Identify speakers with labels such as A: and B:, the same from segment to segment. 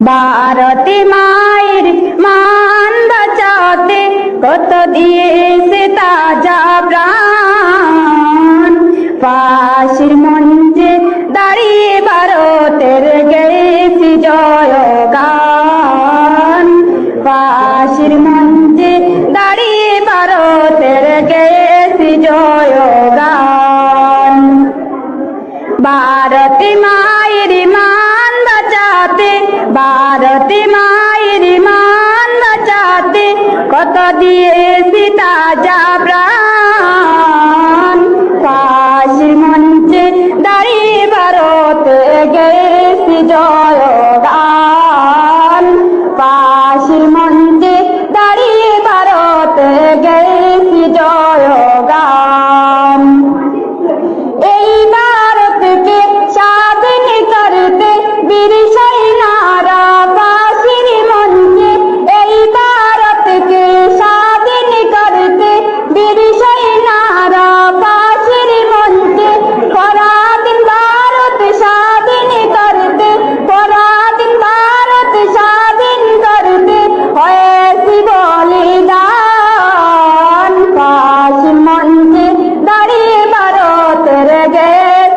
A: ভারতী মায়ের মান বাঁচাতে কত দিয়েছে তাজা প্রাণ পাশের মঞ্চে দাঁড়িয়ে ভারতের গেছি জয় গান পাশের মঞ্চে দাঁড়িয়ে ভারতের গেছি জয় গান ভারতী মায়ের ভারতী মায়ের মান বাঁচাতে কত দিয়েছি তাজা প্রাণ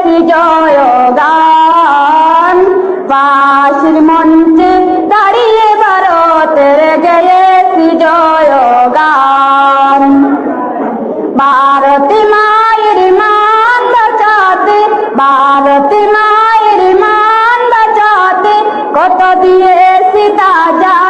A: গেছি জয় গান পাশের মঞ্চে দাঁড়িয়ে ভারতের ভারতী মায়ের মান বাঁচাতে, ভারতী মায়ের মান বাঁচাতে কত দিয়েছি তাজা